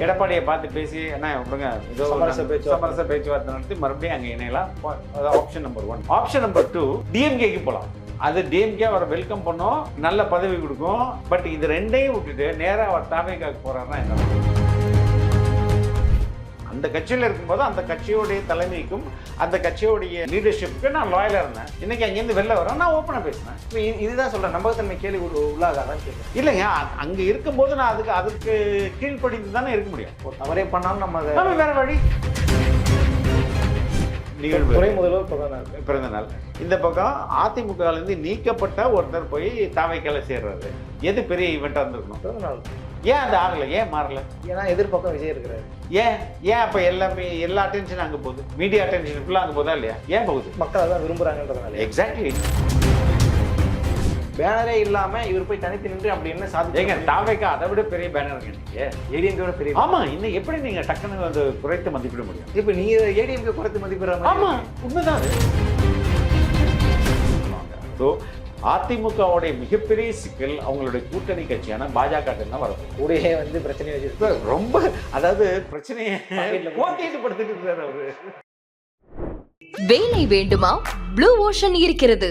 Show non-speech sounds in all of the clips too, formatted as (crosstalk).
எடப்பாடியை பார்த்து பேசி என்ன விடுங்க. ஏதோ சமரச பேச்சுவார்த்தை. சமரச பேச்சுவார்த்தை நடத்தி மறுபடியும் அங்கே இணையலாம். Option number one option number two டிஎம்கேக்கு போகலாம் அது டிஎம்கே அவரை வெல்கம் பண்ணும் நல்ல பதவி கொடுக்கும். பட் இது ரெண்டையும் விட்டுட்டு நேராக அவர் தாவேக்காக்கு போறாருன்னா என்ன? அந்த கட்சியில் இருக்கும்போது அந்த கட்சியோடைய தலைமைக்கும் அந்த கட்சியோடைய லீடர்ஷிப்புக்கு நான் லாயலாக இருந்தேன். இன்னைக்கு அங்கேருந்து வெளில வரேன் நான் ஓப்பனாக பேசினேன் இப்ப இது- இதுதான் சொல்றேன் நம்பகத்தன்மை கேள்வி உள்ள- உள்ளாகாதான் கேட்குறேன் இல்லைங்க அங்க இருக்கும்போது நான் அதுக்கு அதுக்கு கீழ்ப்படிந்து தானே இருக்க முடியும். ஒரு தவறே பண்ணாலும் நம்ம அதை வேற வழி. நிகழ்வு. துறை முதல்வர் பிரதமர் பிறந்த நாள் இந்த பக்கம் அதிமுகலேருந்து நீக்கப்பட்ட ஒருத்தர் போய் தாவைக்கால சேர்றாரு. எது பெரிய ஈவெண்ட்டாக இருந்திருக்கணும் பிறந்த நாள் ஏன் அது ஆகல ஏன் மாறல? ஏன்னா எதிர்பக்கம் விஜய் இருக்கிறாரு. ஏன்? ஏன் அப்போ எல்லாமே எல்லா அட்டென்ஷன் அங்கே போகுது? மீடியா அட்டென்ஷன் ஃபுல்லாக அங்கே போதா இல்லையா? ஏன் போகுது? மக்கள் அதான் விரும்புறாங்கன்றதுனால. எக்ஸாக்ட்லி பேனரே இல்லாம இவர் போய் தனித்து நின்று அப்படி என்ன ஏங்க சாதிச்சு தாவைக்கா அதை விட பெரிய பேனர் நீங்க ஏடிஎம்கேட பெரிய ஆமா இன்னும் எப்படி நீங்க டக்குன்னு வந்து குறைத்து மதிப்பிட முடியும்? இப்ப நீங்க ஏடிஎம்கே குறைத்து மதிப்பிடுற ஆமா உண்மைதான். ஸோ அதிமுகவுடைய மிகப்பெரிய சிக்கல் அவங்களுடைய கூட்டணி கட்சியான பாஜக தான் வரும். கூடயே வந்து பிரச்சனை வச்சு ரொம்ப அதாவது பிரச்சனையை போட்டிட்டு படுத்துட்டு இருக்காரு அவரு. வேலை வேண்டுமா? ப்ளூ ஓஷன் இருக்கிறது.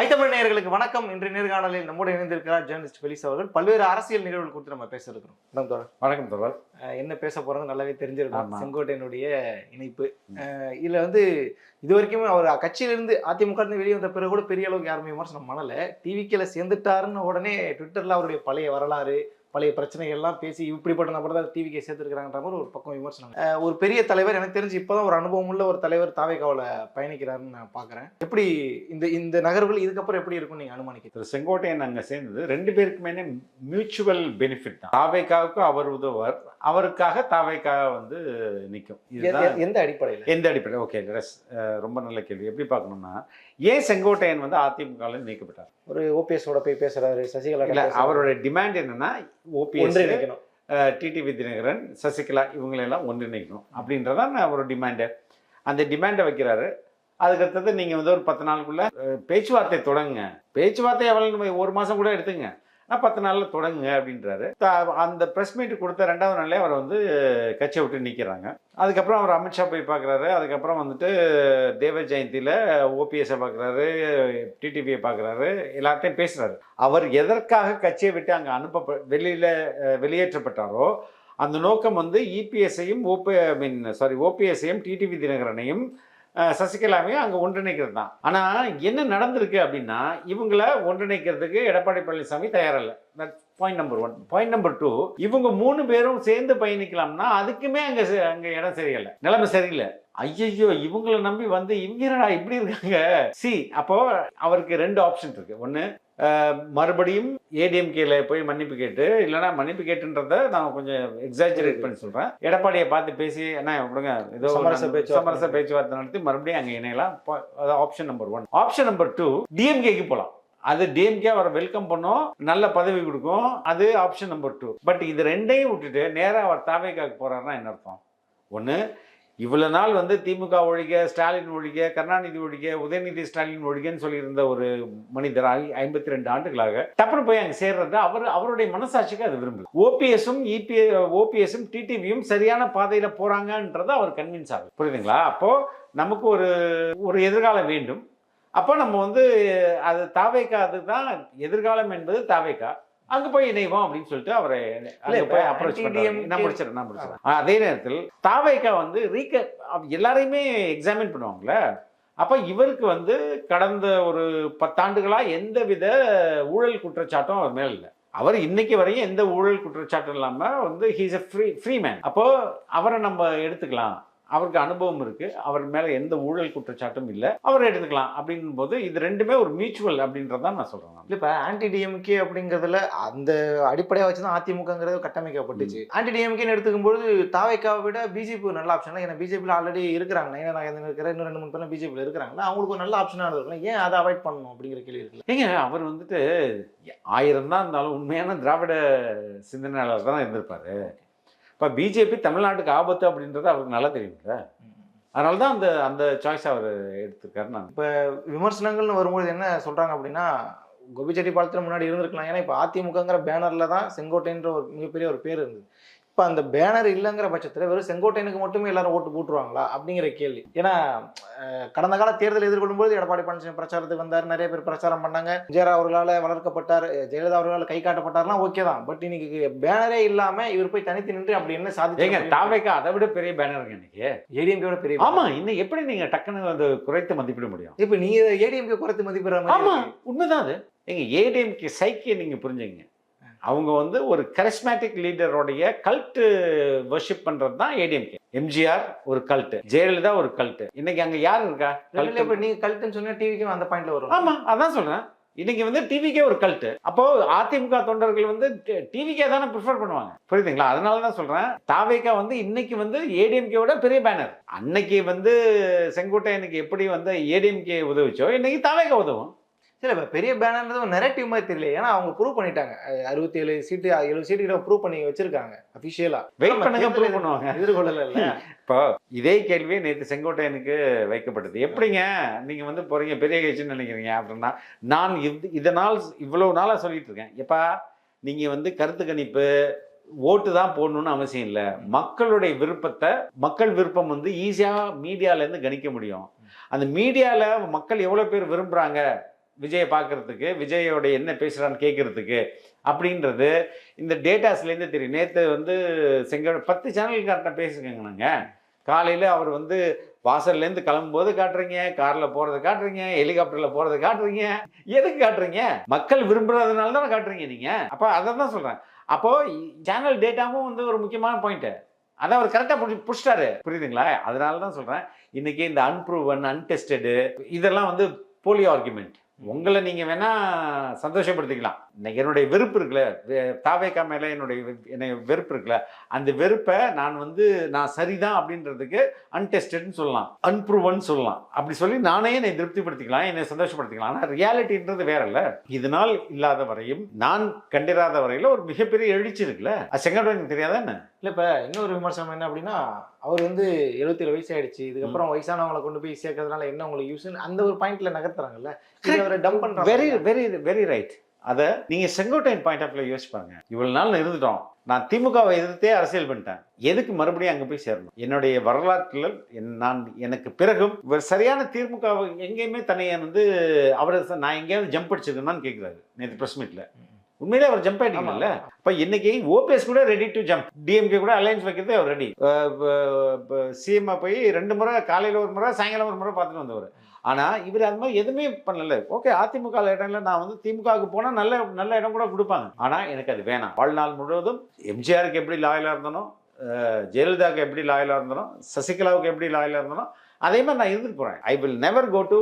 ஐத்தமிழ் நேயர்களுக்கு வணக்கம். இன்று நேர்காணலில் நம்முடைய இணைந்திருக்கிறார் ஜேர்னலிஸ்ட் பெலிஸ் அவர்கள். பல்வேறு அரசியல் நிகழ்வுகள் குறித்து நம்ம பேச இருக்கிறோம். மேம் தோழர். வணக்கம் தொடர் என்ன பேச போறோம்னு நல்லாவே தெரிஞ்சிருக்கும். செங்கோட்டையனுடைய இணைப்பு. இதுல வந்து இது வரைக்கும் அவர் கட்சியிலிருந்து அதிமுக இருந்து வெளியே வந்த பிறகு கூட பெரிய அளவுக்கு யாருமே விமர்சனம் பண்ணல. டிவிக்கில சேர்ந்துட்டாருன்னு உடனே ட்விட்டர்ல அவருடைய பழைய வரலாறு பழைய பிரச்சனைகள் எல்லாம் பேசி இப்படிப்பட்ட நபர் தான் டிவிக்கே சேர்த்துருக்காங்கன்ற மாதிரி ஒரு பக்கம் விமர்சனம். ஒரு பெரிய தலைவர் எனக்கு தெரிஞ்சு இப்போதான் ஒரு அனுபவம் உள்ள ஒரு தலைவர் தாவேக்காவில் பயணிக்கிறாருன்னு நான் பார்க்குறேன் எப்படி இந்த இந்த நகர்வுகள் இதுக்கப்புறம் எப்படி இருக்கும் நீங்க அனுமானிக்க திரு செங்கோட்டையன் அங்க சேர்ந்தது. ரெண்டு பேருக்குமே மியூச்சுவல் பெனிஃபிட் தான். தாவைக்காவுக்கு அவர் உதவுவார். அவருக்காக தாவைக்கா வந்து நிற்கும் எந்த அடிப்படையில்? எந்த அடிப்படை ஓகே ரொம்ப நல்ல கேள்வி. எப்படி பார்க்கணும்னா ஏன் செங்கோட்டையன் வந்து அதிமுகவில் நீக்கப்பட்டார்? ஒரு ஓபிஎஸோட போய் பேசுறாரு சசிகலா இல்ல அவரோட டிமாண்ட் என்னன்னா ஓபிஎஸ் ஒன்றிணைக்கணும். டிடிவி தினகரன் சசிகலா இவங்களெல்லாம் ஒன்றிணைக்கணும் அப்படின்றதான் அவரோட டிமாண்டு அந்த டிமாண்டை வைக்கிறாரு. அதுக்கடுத்தது நீங்கள் வந்து ஒரு பத்து நாளுக்குள்ள பேச்சுவார்த்தை தொடங்குங்க. பேச்சுவார்த்தை எவ்வளோ ஒரு மாதம் கூட எடுத்துங்க. நான் பத்து நாளில் தொடங்குங்க அப்படின்றாரு. அந்த ப்ரெஸ் மீட் கொடுத்த ரெண்டாவது நாளே அவர் வந்து கட்சியை விட்டு நிற்கிறாங்க அதுக்கப்புறம் அவர் அமித்ஷா போய் பார்க்குறாரு அதுக்கப்புறம் வந்துட்டு தேவ ஜெயந்தியில் ஓபிஎஸ்ஸை பார்க்குறாரு டிடிவியை பார்க்குறாரு எல்லார்ட்டையும் பேசுகிறாரு அவர் எதற்காக கட்சியை விட்டு அங்கே அனுப்ப வெளியில் வெளியேற்றப்பட்டாரோ அந்த நோக்கம் வந்து இபிஎஸ்ஐயும் ஓபி ஐ மீன் சாரி ஓபிஎஸ்ஐயும் டிடிவி தினகரனையும் சசிகலாவையும் அங்கே ஒன்றிணைக்கிறது தான் ஆனால் என்ன நடந்திருக்கு அப்படின்னா இவங்கள ஒன்றிணைக்கிறதுக்கு எடப்பாடி பழனிசாமி தயாரில்லை. Point number one point number two இவங்க மூணு பேரும் சேர்ந்து பயணிக்கலாம்னா அதுக்குமே அங்கே அங்கே இடம் சரியில்லை. நிலைமை சரியில்லை. ஐயையோ இவங்கள நம்பி வந்து இவங்க என்னடா இப்படி இருக்காங்க? சி அப்போ அவருக்கு ரெண்டு ஆப்ஷன் இருக்கு. ஒன்று மறுபடியும் ஏடிஎம்கேல போய் மன்னிப்பு கேட்டு இல்லைன்னா மன்னிப்பு கேட்டுன்றத நான் கொஞ்சம் எக்ஸாஜரேட் பண்ணி சொல்றேன். எடப்பாடியை பார்த்து பேசி என்ன விடுங்க ஏதோ சமரச பேச்சுவார்த்தை. சமரச பேச்சுவார்த்தை நடத்தி மறுபடியும் அங்கே இணையலாம். Option number one option number two டிஎம்கேக்கு போகலாம் அது டிஎம்கே அவரை வெல்கம் பண்ணும் நல்ல பதவி கொடுக்கும். அது ஆப்ஷன் நம்பர் டூ பட் இது ரெண்டையும் விட்டுட்டு நேராக அவர் தாவேக்காக்கு போறாருன்னா என்ன அர்த்தம்? ஒன்று இவ்வளோ நாள் வந்து திமுக ஒழிக ஸ்டாலின் ஒழிக கருணாநிதி ஒழிக உதயநிதி ஸ்டாலின் ஒழிகன்னு சொல்லியிருந்த ஒரு மனிதர் ஐம்பத்தி ரெண்டு ஆண்டுகளாக டப்புனு போய் அங்கே சேர்றது அவர் அவருடைய மனசாட்சிக்கு அது விரும்பல. ஓபிஎஸும் இபிஎ ஓபிஎஸும் டிடிவியும் சரியான பாதையில் போகிறாங்கன்றது அவர் கன்வின்ஸ் ஆகுது. புரியுதுங்களா? அப்போது நமக்கு ஒரு ஒரு எதிர்காலம் வேண்டும். அப்போ நம்ம வந்து அது தாவேக்கா அதுதான் எதிர்காலம் என்பது தாவேக்கா. அங்க போய் இணைவோம் அப்படின்னு சொல்லிட்டு அவரை அங்க இப்ப போய் அப்ரோச் பண்றாங்க anti-DMK நான் முடிச்சிடறேன் நான் முடிச்சிடறேன். அதே நேரத்தில் தாவேக்கா வந்து ரீக எல்லாரையுமே எக்ஸாமின் பண்ணுவாங்கல்ல? அப்ப இவருக்கு வந்து கடந்த ஒரு பத்தாண்டுகளா எந்தவித ஊழல் குற்றச்சாட்டும் அவர் மேல இல்லை. அவர் இன்னைக்கு வரையும் எந்த ஊழல் குற்றச்சாட்டும் இல்லாம வந்து he's a free free man அப்போ அவரை நம்ம எடுத்துக்கலாம். அவருக்கு அனுபவம் இருக்கு. அவர் மேல எந்த ஊழல் குற்றச்சாட்டும் இல்லை. அவர் எடுத்துக்கலாம் அப்படின்னும் போது இது ரெண்டுமே ஒரு மியூச்சுவல் அப்படின்றதான் நான் சொல்றேன் நான். இல்ல இப்ப ஆன்டி டிஎம்கே அப்படிங்கிறதுல அந்த அடிப்படையா வச்சுதான் அதிமுகங்கிறது கட்டமைக்கப்பட்டுச்சு. ஆன்டி டிஎம்கேன்னு எடுத்துக்கும்போது தாவைக்காவை விட பிஜேபி ஒரு நல்ல ஆப்ஷன் ஏன்னா பிஜேபியில் ஆல்ரெடி இருக்கிறாங்க. நயனாநாயகன் இருக்கிற இன்னும் ரெண்டு மூணு பேர் பிஜேபியில் இருக்கிறாங்களா அவங்களுக்கு ஒரு நல்ல ஆப்ஷனாக இருக்கலாம் ஏன் அதை அவாய்ட் பண்ணணும் அப்படிங்கிற கேள்வி இருக்குல்ல. ஏங்க அவர் வந்துட்டு ஆயிரம் தான் இருந்தாலும் உண்மையான திராவிட சிந்தனையாளர் தான் இருந்திருப்பாரு. இப்போ பிஜேபி தமிழ்நாட்டுக்கு ஆபத்து அப்படின்றது அவருக்கு நல்லா தெரியும்ல. அதனால தான் அந்த அந்த சாய்ஸ் அவர் எடுத்திருக்காரு நான். விமர்சனங்கள்னு வரும்போது என்ன சொல்கிறாங்க அப்படின்னா கோபிச்செட்டிப்பாளையத்துல முன்னாடி இருந்திருக்கலாம். ஏன்னா இப்போ அதிமுகங்கிற பேனரில் தான் செங்கோட்டைன்ற ஒரு மிகப்பெரிய ஒரு பேர் இருந்தது. இப்போ அந்த பேனர் இல்லைங்கிற பட்சத்தில் வெறும் செங்கோட்டையனுக்கு மட்டுமே எல்லாரும் ஓட்டு போட்டுருவாங்களா? அப்படிங்கிற கேள்வி. ஏன்னா கடந்த கால தேர்தல் எதிர்கொள்ளும்போது எடப்பாடி பழனிசாமி பிரச்சாரத்துக்கு வந்தார் நிறைய பேர் பிரச்சாரம் பண்ணாங்க. ஜெயலலிதா அவர்களால் வளர்க்கப்பட்டார் ஜெயலலிதா அவர்களால் கை காட்டப்பட்டார்லாம் ஓகே தான். பட் இன்னைக்கு பேனரே இல்லாம இவர் போய் தனித்து நின்று அப்படி என்ன சாதிச்சு தாவேக்கா அதை விட பெரிய பேனருங்க இன்னைக்கு? ஏடிஎம்கேட பெரிய ஆமா இன்னும் எப்படி நீங்க டக்குன்னு வந்து குறைத்து மதிப்பிட முடியும்? இப்போ நீங்க ஏடிஎம்கே குறைத்து மதிப்பிடுற மாதிரி ஆமா இருக்கு. உண்மைதான் அது. எங்க ஏடிஎம்கே சைக்கிய நீங்க புரிஞ்சுங்க அவங்க வந்து ஒரு கரிஸ்மேட்டிக் லீடருடைய கல்ட்டு வர்ஷிப் பண்றது தான் ஏடிஎம்கே எம்ஜிஆர் ஒரு கல்ட்டு ஜெயலலிதா ஒரு கல்ட்டு இன்னைக்கு அங்க யார் இருக்கா? நீங்க கழுத்துன்னு சொன்னா டிவிக்கும் அந்த பாயிண்ட்ல வரும் ஆமா அதான் சொல்றேன். இன்னைக்கு வந்து டிவிக்கே ஒரு கல்ட்டு அப்போ அதிமுக தொண்டர்கள் வந்து டிவிக்கே தானே ப்ரிஃபர் பண்ணுவாங்க. புரியுதுங்களா? அதனால தான் சொல்றேன். தாவேக்கா வந்து இன்னைக்கு வந்து ஏடிஎம்கே விட பெரிய பேனர் அன்னைக்கு வந்து செங்கோட்டையனுக்கு எப்படி வந்து ஏடிஎம்கே உதவிச்சோ இன்னைக்கு தாவேக்கா உதவும். சரி இப்ப பெரிய பேனர்ன்றது நெரட்டிவ் மாதிரி தெரியல ஏன்னா அவங்க ப்ரூவ் பண்ணிட்டாங்க. அறுபத்தி ஏழு சீட்டு எழுபது சீட்டு கிட்ட ப்ரூவ் பண்ணி வச்சிருக்காங்க அபிஷியலா வெயிட் பண்ணுங்க ப்ரூவ் பண்ணுவாங்க. எதிர்கொள்ளல இப்போ இதே கேள்வியே நேற்று செங்கோட்டையனுக்கு வைக்கப்பட்டது எப்படிங்க நீங்க வந்து போறீங்க? பெரிய கட்சின்னு நினைக்கிறீங்க அப்படின்னா நான் இது இதனால் இவ்வளவு நாளா சொல்லிட்டு இருக்கேன். எப்பா நீங்க வந்து கருத்து கணிப்பு ஓட்டு தான் போடணும்னு அவசியம் இல்லை. மக்களுடைய விருப்பத்தை மக்கள் விருப்பம் வந்து ஈஸியாக மீடியாலேருந்து கணிக்க முடியும். அந்த மீடியாவில் மக்கள் எவ்வளோ பேர் விரும்புகிறாங்க விஜயை பார்க்கறதுக்கு விஜயோட என்ன பேசுகிறான்னு கேட்கறதுக்கு அப்படின்றது இந்த டேட்டாஸ்லேருந்து தெரியும். நேற்று வந்து செங்கோட பத்து சேனல்கார்ட்ட பேசுங்க நாங்கள் காலையில் அவர் வந்து வாசல்லேருந்து கிளம்பும்போது காட்டுறீங்க காரில் போகிறத காட்டுறீங்க ஹெலிகாப்டரில் போகிறத காட்டுறீங்க. எதுக்கு காட்டுறீங்க? மக்கள் விரும்புறதுனால தானே காட்டுறீங்க நீங்கள் அப்போ அதை தான் சொல்கிறேன் அப்போது சேனல் டேட்டாவும் வந்து ஒரு முக்கியமான பாயிண்ட்டு அதை அவர் கரெக்டாக புடி புடிச்சிட்டாரு. புரியுதுங்களா? அதனால தான் சொல்கிறேன் இன்றைக்கி இந்த அன்ப்ரூவன் அன்டெஸ்டடு இதெல்லாம் வந்து போலியோ ஆர்குமெண்ட் உங்களை நீங்கள் வேணால் சந்தோஷப்படுத்திக்கலாம். என்னுடைய வெறுப்பு இருக்குல்ல? தாவேக்கா மேலே என்னுடைய என்னை வெறுப்பு இருக்குல்ல? அந்த வெறுப்பை நான் வந்து நான் சரிதான் அப்படின்றதுக்கு அன்டெஸ்டட்னு சொல்லலாம். அன்ப்ரூவன் சொல்லலாம். அப்படி சொல்லி நானே என்னை திருப்திப்படுத்திக்கலாம் என்னை சந்தோஷப்படுத்திக்கலாம். ஆனால் ரியாலிட்டின்றது வேறல்ல. இதனால் இல்லாத வரையும் நான் கண்டிராத வரையில ஒரு மிகப்பெரிய எழுச்சி இருக்குல்ல? அது செங்கோட்டையனுக்கு தெரியாதா என்ன? இல்ல இப்ப இன்னொரு விமர்சனம் என்ன அப்படின்னா அவர் வந்து எழுபத்தேழு வயசு ஆயிடுச்சு இதுக்கப்புறம் வயசானவங்களை கொண்டு போய் சேர்க்கறதுனால என்ன உங்களுக்கு யூஸ் அந்த ஒரு பாயிண்ட்ல நகர்த்துறாங்கல்ல? அவரை டம்ப் பண்றாங்க வெரி வெரி வெரி ரைட் அதை நீங்கள் செங்கோட்டையன் பாயிண்ட் ஆஃப் வியூ யோசிச்சு பாருங்க. இவ்வளவு நாள் இருந்துட்டோம். நான் திமுகவை எதிர்த்தே அரசியல் பண்ணிட்டேன். எதுக்கு மறுபடியும் அங்கே போய் சேரணும்? என்னுடைய வரலாற்றில் நான் எனக்கு பிறகும் இவர் சரியான திமுக எங்கேயுமே தன்னை வந்து அவரை நான் எங்கேயாவது ஜம்ப் அடிச்சிருக்கேன்னு கேட்குறாரு நேற்று ப்ரெஸ் மீட்டில் உண்மையிலே அவர் ஜம்ப் ஆயிட்டீங்கல்ல? அப்ப இன்னைக்கு ஓபிஎஸ் கூட ரெடி டு ஜம்ப் டிஎம்கே கூட அலையன்ஸ் வைக்கிறது அவர் ரெடி சிஎம்ஐ போய் ரெண்டு முறை காலையில ஒரு முறை சாயங்காலம் ஒரு முறை பார்த்துட்டு வந்தவர். ஆனா இவர் அது மாதிரி எதுவுமே பண்ணல. ஓகே அதிமுக இடம்ல நான் வந்து திமுகவுக்கு போனா நல்ல நல்ல இடம் கூட கொடுப்பாங்க. ஆனா எனக்கு அது வேணாம். வாழ்நாள் முழுவதும் எம்ஜிஆருக்கு எப்படி லாயலா இருந்தனோ ஜெயலலிதாவுக்கு எப்படி லாயலா இருந்தனோ சசிகலாவுக்கு எப்படி லாயலா இருந்தனோ அதே மாதிரி நான் இருந்துட்டு போறேன். I will never go to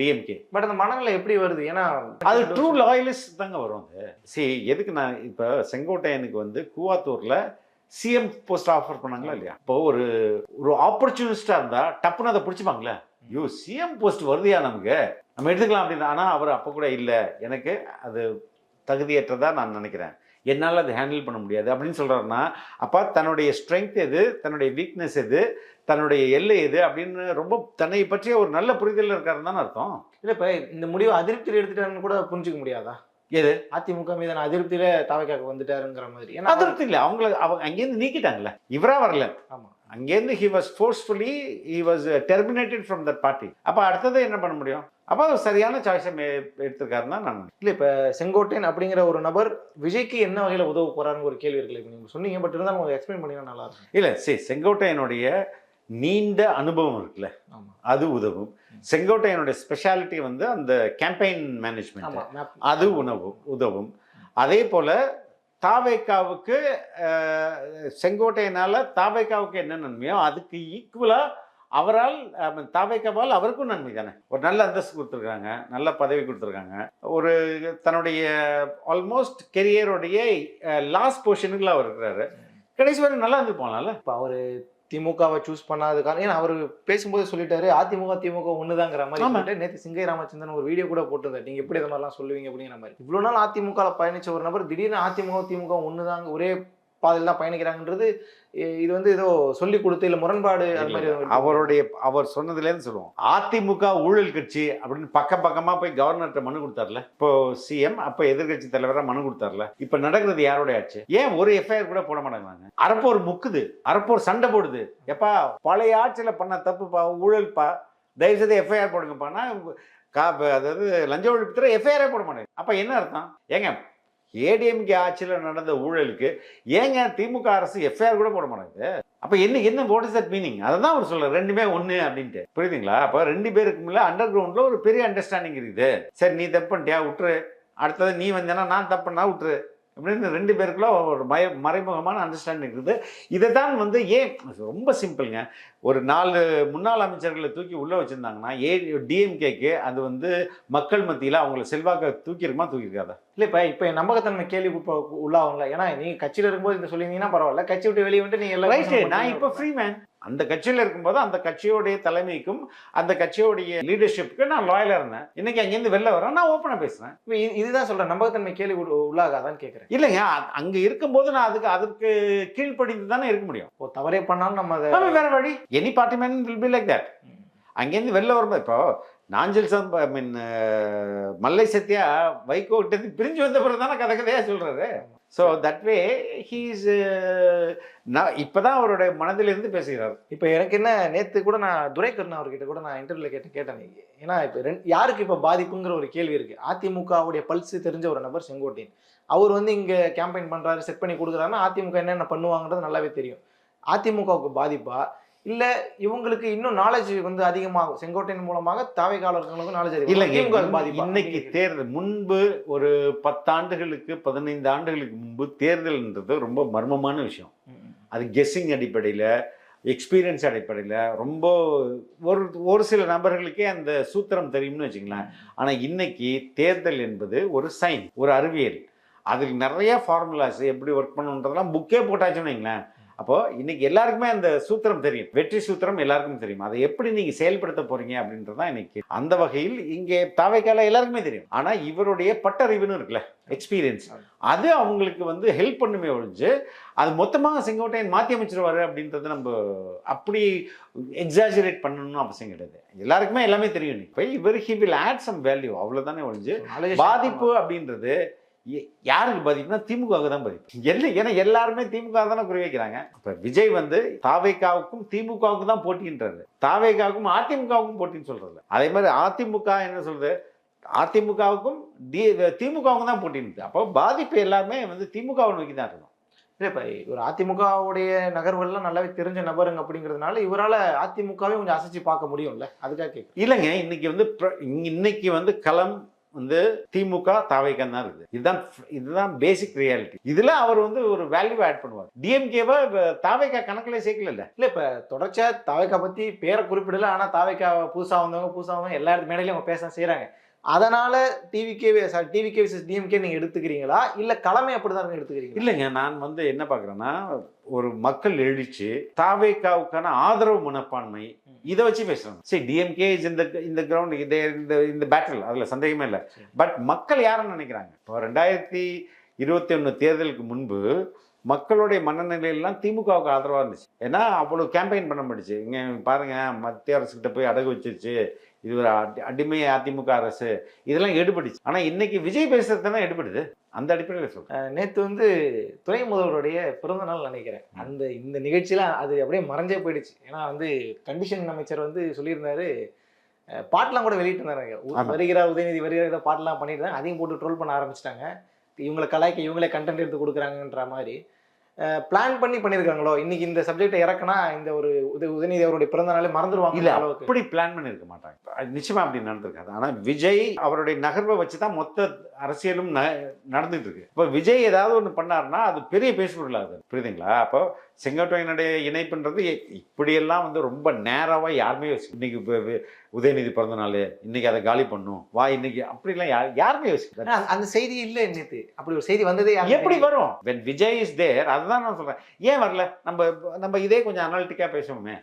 DMK but அந்த மனநிலை எப்படி வருது? ஏன்னா அது ட்ரூ லாயலிஸ்ட் தாங்க வரும் சரி எதுக்கு நான் இப்போ செங்கோட்டையனுக்கு வந்து கூவாத்தூர்ல சிஎம் போஸ்ட் ஆஃபர் பண்ணாங்களா இல்லையா? இப்போ ஒரு ஒரு ஆப்பர்ச்சுனிஸ்டா இருந்தா டப்புன்னு அதை பிடிச்சிப்பாங்களே? ஐயோ சிஎம் போஸ்ட் வருதியா நமக்கு? நம்ம எடுத்துக்கலாம் அப்படின்னு. ஆனால் அவர் அப்போ கூட இல்லை. எனக்கு அது தகுதியற்றதா நான் நினைக்கிறேன். என்னால் அதை ஹேண்டில் பண்ண முடியாது. அப்படின்னு சொல்கிறாருன்னா அப்போ தன்னுடைய ஸ்ட்ரென்த் எது? தன்னுடைய வீக்னஸ் எது? தன்னுடைய எல்லை எது? அப்படின்னு ரொம்ப தன்னை பற்றிய ஒரு நல்ல புரிதல் இருக்காருன்னு தானே அர்த்தம். இல்ல இப்ப இந்த முடிவை அதிருப்தியில் எடுத்துட்டாருன்னு கூட புரிஞ்சுக்க முடியாதா? எது? அதிமுக மீதான அதிருப்தியில தாவைக்காக்கு வந்துட்டாருங்கிற மாதிரி. ஏன்னா அதிருப்தி இல்லை. அவங்கள அவங்க அங்கேருந்து நீக்கிட்டாங்கல்ல. இவரா வரல. ஆமா. அங்கேருந்து he was forcefully he was terminated from that party அப்போ அடுத்தது என்ன பண்ண முடியும்? அப்போ சரியான சாய்ஸை எடுத்திருக்காருன்னு தான் நான். இல்ல இப்ப செங்கோட்டையன் அப்படிங்கிற ஒரு நபர் விஜய்க்கு என்ன வகையில உதவ போறாருன்னு ஒரு கேள்வி இருக்குல்ல. இப்ப நீங்க சொன்னீங்க பட் இருந்தாலும் உங்களுக்கு எக்ஸ்பிளைன் பண்ணீங்கன்னா நல்லா இருக்கும். இல்லை சரி செங்கோட்டையனுடைய நீண்ட அனுபவம் இருக்குல்ல. அது உதவும். செங்கோட்டையனுடைய ஸ்பெஷாலிட்டி வந்து அந்த கேம்பெயின் மேனேஜ்மெண்ட். அது உணவு உதவும். அதே போல தாவேக்காவுக்கு செங்கோட்டையினால் தாவேக்காவுக்கு என்ன நன்மையோ அதுக்கு ஈக்குவலாக அவரால் அஹ், அவருக்கும் நன்மை தானே. ஒரு நல்ல அந்தஸ்து கொடுத்துருக்காங்க நல்ல பதவி கொடுத்துருக்காங்க. ஒரு தன்னுடைய ஆல்மோஸ்ட் கெரியருடைய லாஸ்ட் பொசிஷனுக்குள்ள அவர் இருக்கிறாரு. கடைசி வரை நல்லா இருந்து போகலாம்ல இப்போ அவர் திமுகவை சூஸ் பண்ணாத காரணம் ஏன்னா அவர் பேசும்போது சொல்லிட்டாரு அதிமுக திமுக ஒண்ணுதாங்கிற மாதிரி நேற்று சிங்கை ராமச்சந்திரன் ஒரு வீடியோ கூட போட்டிருந்தார். நீங்க எப்படி இந்த மாதிரிலாம் சொல்லுவீங்க அப்படிங்கிற மாதிரி. இவ்வளவு நாள் அதிமுக பயணிச்ச ஒரு நபர் திடீர்னு அதிமுக திமுக ஒண்ணுதாங்க ஒரே பாதையில் தான் பயணிக்கிறாங்கன்றது இது வந்து ஏதோ சொல்லி கொடுத்து இல்ல முரண்பாடு அது மாதிரி அவருடைய அவர் சொன்னதுலேருந்து சொல்லுவோம். அதிமுக ஊழல் கட்சி அப்படின்னு பக்கம் பக்கமா போய் கவர்னர்கிட்ட மனு கொடுத்தார்ல? இப்போ சிஎம் அப்ப எதிர்க்கட்சி தலைவரா மனு கொடுத்தார்ல? இப்ப நடக்கிறது யாரோட ஆச்சு ஏன் ஒரு எஃப்ஐஆர் கூட போட மாட்டேங்கிறாங்க? அறப்போர் முக்குது. அறப்போர் சண்டை போடுது. எப்பா பழைய ஆட்சியில பண்ண தப்புப்பா ஊழல்ப்பா? தயவு செய்து எஃப்ஐஆர் போடுங்கப்பான்னா கா அதாவது லஞ்ச ஒழிப்புத்துறை எஃப்ஐஆரே போட மாட்டேங்க அப்ப என்ன அர்த்தம்? ஏங்க ஏடிஎம்கே ஆட்சியில் நடந்த ஊழலுக்கு ஏங்க திமுக அரசு எஃப்ஐஆர் கூட போட மாட்டேங்குது? அப்ப என்ன என்ன வாட் இஸ் தட் மீனிங் அதை தான் அவர் சொல்ல ரெண்டுமே ஒண்ணு அப்படின்ட்டு. புரியுதுங்களா? அப்ப ரெண்டு பேருக்குமில்ல அண்டர் கிரவுண்ட்ல ஒரு பெரிய அண்டர்ஸ்டாண்டிங் இருக்குது. சரி நீ தப்பு பண்ணிட்டியா? விட்டுரு. அடுத்தது நீ வந்தேன்னா நான் தப்புனா விட்டுரு. அப்படின்னு ரெண்டு பேருக்குள்ள ஒரு மய மறைமுகமான அண்டர்ஸ்டாண்டிங் இருக்குது. இதை தான் வந்து ஏன் ரொம்ப சிம்பிளுங்க ஒரு நாலு முன்னாள் அமைச்சர்களை தூக்கி உள்ள வச்சிருந்தாங்கன்னா ஏ டிஎம்கேக்கு அது வந்து மக்கள் மத்தியில அவங்கள செல்வாக்க தூக்கி இருக்குமா தூக்கி இருக்காதா இல்ல இப்ப இப்ப என் நம்பகத்தன்மை கேள்வி உள்ளாகும்ல ஏன்னா நீங்க கட்சியில இருக்கும்போது இந்த சொல்லியிருந்தீங்கன்னா பரவாயில்ல. கட்சி விட்டு வெளியே வந்துட்டு நீங்க எல்லாம் ரைட்டு நான் இப்போ ஃப்ரீ மேன் அந்த கட்சியில் இருக்கும்போது அந்த கட்சியோடைய தலைமைக்கும் அந்த கட்சியோடைய லீடர்ஷிப்புக்கு நான் லாயலாக இருந்தேன். இன்னைக்கு அங்கேருந்து வெளில வரேன் நான் ஓப்பனாக இது- இதுதான் சொல்றேன். நம்பகத்தன்மை கேள்வி உள்- உள்ளாகாதான்னு கேக்குறேன். இல்லைங்க அங்க இருக்கும்போது நான் அதுக்கு அதுக்கு கீழ்ப்படிந்து தானே இருக்க முடியும். இப்போ தவறே பண்ணாலும் நம்ம அதை வேற வழி. Any party man will be like that அங்கேருந்து வெளில வரும்போது இப்போ நாஞ்சல் சம்ப ஐ மீன் uh, மல்லை சத்யா வைகோ கிட்ட பிரிஞ்சு வந்த பிறகு தானே கதை கதையாக சொல்கிறாரு so that way he's uh, நான் இப்போ தான் அவருடைய மனதிலிருந்து பேசுகிறார். இப்போ எனக்கு என்ன நேற்று கூட நான் துரைக்கருண் அவர்கிட்ட கூட நான் இன்டர்வியூல கேட்டு கேட்டேன். ஏன்னா இப்போ ரெண்டு யாருக்கு இப்போ பாதிப்புங்கிற ஒரு கேள்வி இருக்குது அதிமுகவுடைய பல்ஸ் தெரிஞ்ச ஒரு நபர் செங்கோட்டையன். அவர் வந்து இங்கே கேம்பெயின் பண்ணுறாரு செட் பண்ணி கொடுக்குறாருன்னா அதிமுக என்னென்ன பண்ணுவாங்கன்றது நல்லாவே தெரியும். அதிமுகவுக்கு பாதிப்பாக இல்ல இவங்களுக்கு இன்னும் நாலேஜ் வந்து அதிகமாகும். செங்கோட்டையன் மூலமாக தாவைக்காலர்களுக்கும் நாலேஜ் அதிமுக பாதிப்பா? இன்னைக்கு தேர்தல் முன்பு ஒரு பத்தாண்டுகளுக்கு பதினைந்து ஆண்டுகளுக்கு முன்பு தேர்தல்ன்றது ரொம்ப மர்மமான விஷயம். அது கெஸ்ஸிங் அடிப்படையில் எக்ஸ்பீரியன்ஸ் அடிப்படையில் ரொம்ப ஒரு ஒரு சில நபர்களுக்கே அந்த சூத்திரம் தெரியும்னு வச்சுங்களேன். ஆனால் இன்னைக்கு தேர்தல் என்பது ஒரு சைன் ஒரு அறிவியல். அதுக்கு நிறைய ஃபார்முலாஸ் எப்படி ஒர்க் பண்ணணுன்றதெல்லாம் புக்கே போட்டாச்சுன்னு வைங்களேன். அப்போ இன்னைக்கு எல்லாருக்குமே அந்த சூத்திரம் தெரியும். வெற்றி சூத்திரம் எல்லாருக்கும் தெரியும். அதை எப்படி நீங்க செயல்படுத்த போறீங்க அப்படின்றது தான் இன்னைக்கு அந்த வகையில் இங்கே தாவைக்கால எல்லாருக்குமே தெரியும். ஆனா இவருடைய பட்டறிவுன்னு இருக்குல்ல எக்ஸ்பீரியன்ஸ் அது அவங்களுக்கு வந்து ஹெல்ப் பண்ணுமே ஒழிஞ்சு அது மொத்தமாக செங்கோட்டையன் மாற்றி அமைச்சிருவாரு அப்படின்றது நம்ம அப்படி எக்ஸாஜரேட் பண்ணணும்னு அவசியம் கிடையாது. எல்லாருக்குமே எல்லாமே தெரியும் இப்போ இவர் he will add some value அவ்வளோதானே ஒழிஞ்சு பாதிப்பு அப்படின்றது யாருக்கு பாதிப்புனா திமுகவுக்கு தான் பாதிப்பு. என்ன ஏன்னா எல்லாருமே திமுக தானே குறி வைக்கிறாங்க. இப்ப விஜய் வந்து தாவேக்காவுக்கும் திமுகவுக்கும் தான் போட்டின்றாரு. தாவேக்காவுக்கும் அதிமுகவுக்கும் போட்டின்னு சொல்றது அதே மாதிரி அதிமுக என்ன சொல்றது? அதிமுகவுக்கும் டி திமுகவுக்கும் தான் போட்டின்னு அப்போ பாதிப்பு எல்லாமே வந்து திமுகவை நோக்கி தான் இருக்கும். இல்ல இப்ப ஒரு அதிமுகவுடைய நகர்வுகள்லாம் நல்லாவே தெரிஞ்ச நபருங்க அப்படிங்கிறதுனால இவரால அதிமுகவே கொஞ்சம் அசைச்சு பார்க்க முடியும்ல? அதுக்காக கேட்குறேன் இல்லைங்க இன்னைக்கு வந்து இன்னைக்கு வந்து களம் வந்து திமுக தாவைக்கம் தான் இருக்குது. இதுதான் இதுதான் பேசிக் ரியாலிட்டி இதுல அவர் வந்து ஒரு வேல்யூ ஆட் பண்ணுவார். டிஎம்கேவை தாவைக்கா கணக்குல சேர்க்கல இல்ல இப்ப தொடர்ச்சியா தாவைக்கா பத்தி பேரை குறிப்பிடல. ஆனா தாவைக்கா புதுசா வந்தவங்க புதுசா வந்தவங்க எல்லா இடத்து மேடையிலும் அவங்க பேச செய்யறாங்க அதனால டிவிகே டிவிகே விசஸ் டிஎம்கே நீங்க எடுத்துக்கிறீங்களா? இல்ல கடமை அப்படிதான் எடுத்துக்கிறீங்க இல்லைங்க நான் வந்து என்ன பார்க்குறேன்னா ஒரு மக்கள் எழுச்சி தாவேக்காவுக்கான ஆதரவு மனப்பான்மை இதை வச்சு பேசுறாங்க சரி டிஎம்கே இஸ் இந்த இந்த கிரவுண்ட் இதே இந்த இந்த பேட்டில் அதில் சந்தேகமே இல்லை. பட் மக்கள் யாருன்னு நினைக்கிறாங்க? இப்போ ரெண்டாயிரத்தி இருபத்தி ஒன்று தேர்தலுக்கு முன்பு மக்களுடைய மனநிலையெல்லாம் திமுகவுக்கு ஆதரவாக இருந்துச்சு. ஏன்னா அவ்வளோ கேம்பெயின் பண்ண முடிச்சு இங்கே பாருங்க மத்திய அரசுக்கிட்ட போய் அடகு வச்சிருச்சு. இது ஒரு அடி- அடிமை அதிமுக அரசு. இதெல்லாம் எடுபட்டுச்சு. ஆனால் இன்னைக்கு விஜய் பேசுறது தானே எடுபடுது அந்த அடிப்படையில் சொல்றேன். நேத்து வந்து துணை முதல்வருடைய பிறந்த நாள் நினைக்கிறேன். அந்த இந்த நிகழ்ச்சியில அது அப்படியே மறைஞ்சே போயிடுச்சு. ஏன்னா வந்து கண்டிஷன் அமைச்சர் வந்து சொல்லியிருந்தாரு. அஹ் பாட்டெல்லாம் கூட வெளியிட்டு இருந்தாங்க ஆமா. வருகிறார் உதயநிதி வருகிறார் ஏதோ பாட்டெல்லாம் பண்ணிட்டு அதையும் போட்டு ட்ரோல் பண்ண ஆரம்பிச்சிட்டாங்க. இவங்களை கலாய்க்க இவங்களே கண்டென்ட் எடுத்து கொடுக்குறாங்கன்ற மாதிரி. பிளான் பண்ணி பண்ணியிருக்காங்களோ இன்னைக்கு இந்த சப்ஜெக்டை இறக்குனா இந்த ஒரு உத- உதயநிதி அவருடைய பிறந்த நாளே மறந்துடுவாங்க இல்ல அப்படி பிளான் பண்ணியிருக்க மாட்டாங்க. அது நிச்சயமா அப்படி நடந்திருக்காது. ஆனா விஜய் அவருடைய நகர்வை வச்சு தான் மொத்த அரசியலும் நடந்துட்டு இருக்கு இப்போ விஜய் ஏதாவது ஒன்று பண்ணாருன்னா அது பெரிய பேசுபொருளாகுது புரியுதுங்களா? அப்போ செங்கோட்டையனுடைய இணைப்புன்றது இப்படியெல்லாம் வந்து ரொம்ப நேராவாக யாருமே யோசி இன்னைக்கு உதயநிதி பிறந்த நாள் இன்னைக்கு அதை காலி பண்ணும். வா இன்னைக்கு அப்படிலாம் யார் யாருமே யோசிக்கிறாங்க அந்த செய்தி இல்ல நேத்து. அப்படி ஒரு செய்தி வந்ததே எப்படி. வரும்? வென் விஜய் இஸ் தேர் அதுதான் நான் சொல்றேன். ஏன் வரல? நம்ம நம்ம இதே கொஞ்சம் அனாலிட்டிக்கா பேசுவோமே.